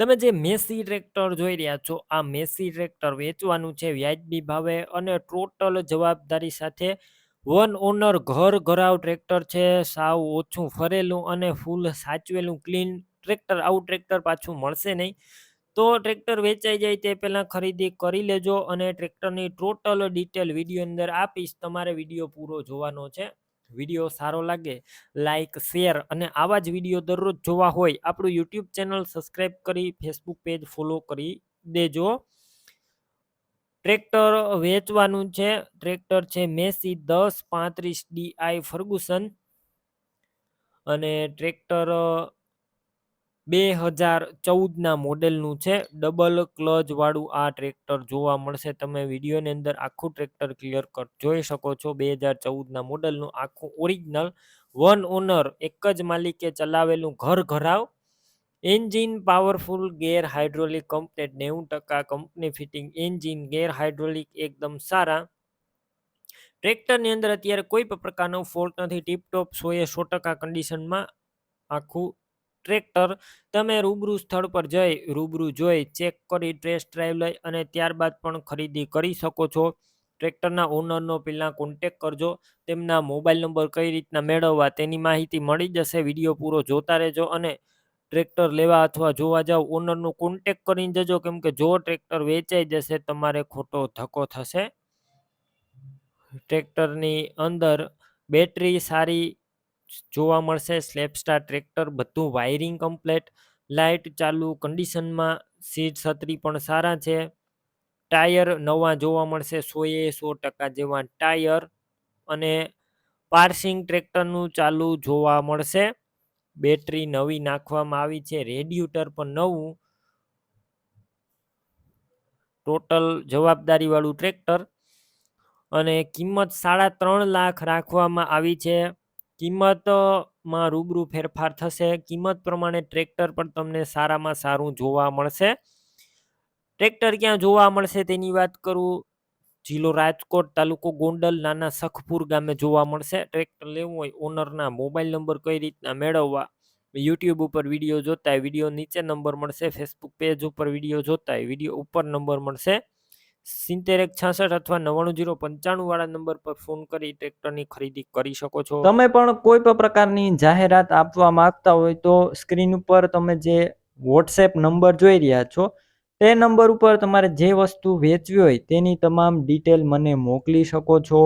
તમે જે Massey tractor જોઈ રહ્યા છો, આ મેસી ટ્રેક્ટર વેચવાનું છે વ્યાજબી ભાવે અને ટોટલ જવાબદારી સાથે. વન ઓનર ઘર ઘરાવ ટ્રેક્ટર છે, સાવ ઓછું ફરેલું અને ફૂલ સાચવેલું ક્લીન ટ્રેક્ટર આવું ટ્રેક્ટર પાછું મળશે નહીં. તો ટ્રેક્ટર વેચાઈ જાય તે પહેલાં ખરીદી કરી લેજો અને ટ્રેક્ટરની ટોટલ ડિટેલ વીડિયો અંદર આપીશ. તમારે વીડિયો પૂરો જોવાનો છે. વીડિયો સારો લાગે લાઈક શેર અને આવા જ વીડિયો દરરોજ જોવા હોય, આપણું યુટ્યુબ ચેનલ સબસ્ક્રાઈબ કરી ફેસબુક પેજ ફોલો કરી દેજો. ટ્રેક્ટર વેચવાનું છે, ટ્રેક્ટર છે મેસી દસ પાંત્રીસ ડીઆઈ ફર્ગુસન અને ટ્રેક્ટર બે હજાર ચૌદના મોડેલનું છે. ડબલ ક્લચવાળું આ ટ્રેક્ટર જોવા મળશે. તમે વિડીયોની અંદર આખું ટ્રેક્ટર ક્લિયર કટ જોઈ શકો છો. બે હજાર ચૌદના મોડેલનું આખું ઓરિજિનલ વન ઓનર, એક જ માલિકે ચલાવેલું ઘર ઘરાવ. Engine powerful, gear hydraulic, complete નેવું ટકા company fitting. Engine gear hydraulic, એકદમ સારા. ટ્રેક્ટરની અંદર અત્યારે કોઈ પણ પ્રકારનો ફોલ્ટ નથી. ટીપટોપ સોએ સો ટકા કન્ડિશનમાં આખું ટ્રેક્ટર તમે રૂબરૂ સ્થળ પર જઈ, રૂબરૂ જોઈ, ચેક કરી, ટેસ્ટ ડ્રાઈવ લઈ અને ત્યારબાદ પણ ખરીદી કરી શકો છો. ટ્રેક્ટરના ઓનરનો પહેલાં કોન્ટેક કરજો, તેમના મોબાઈલ નંબર કઈ રીતના મેળવવા તેની માહિતી મળી જશે, વીડિયો પૂરો જોતા રહેજો અને ટ્રેક્ટર લેવા અથવા જોવા જાવ ઓનરનો કોન્ટેક કરીને જજો, કેમ કે જો ટ્રેક્ટર વેચાઈ જશે, તમારે ખોટો ધક્કો થશે. ટ્રેક્ટરની અંદર બેટરી સારી જોવા મળશે. સ્લેપસ્ટાર ટ્રેક્ટર બધું વાયરિંગ કમ્પ્લેટ લાઇટ ચાલુ કન્ડિશનમાં સીટ છત્રી પણ સારા છે. ટાયર નવા જોવા મળશે, સોએ સો ટકા જેવા ટાયર અને પાર્સિંગ ટ્રેક્ટરનું ચાલુ જોવા મળશે. બેટરી નવી નાખવામાં આવી છે રેડ્યુટર પણ નવું. ટોટલ જવાબદારીવાળું ટ્રેક્ટર અને કિંમત સાડા ત્રણ લાખ રાખવામાં આવી છે. કિંમતમાં રૂબરૂ ફેરફાર થશે. કિંમત પ્રમાણે ટ્રેક્ટર પણ તમને સારામાં સારું જોવા મળશે. ટ્રેક્ટર ક્યાં જોવા મળશે તેની વાત કરું. જિલ્લો રાજકોટ તાલુકો ગોંડલ, નાના સખપુર ગામે જોવા મળશે. ટ્રેક્ટર લેવું હોય ઓનરના મોબાઈલ નંબર કઈ રીતના મેળવવા? યુટ્યુબ ઉપર વીડિયો જોતા વીડિયો નીચે નંબર મળશે. ફેસબુક પેજ ઉપર વીડિયો જોતા વીડિયો ઉપર નંબર મળશે. સિત્તેર એક છાસઠ અથવા નવ્વાણું જીરો પંચાણું વાળા નંબર પર ફોન કરી ટ્રેક્ટરની ખરીદી કરી શકો છો. તમે પણ કોઈ પણ પ્રકારની જાહેરાત આપવા માંગતા હોય તો સ્ક્રીન ઉપર તમે જે વોટ્સએપ નંબર જોઈ રહ્યા છો, તે નંબર ઉપર તમારે જે વસ્તુ વેચવી હોય તેની તમામ ડિટેલ મને મોકલી શકો છો.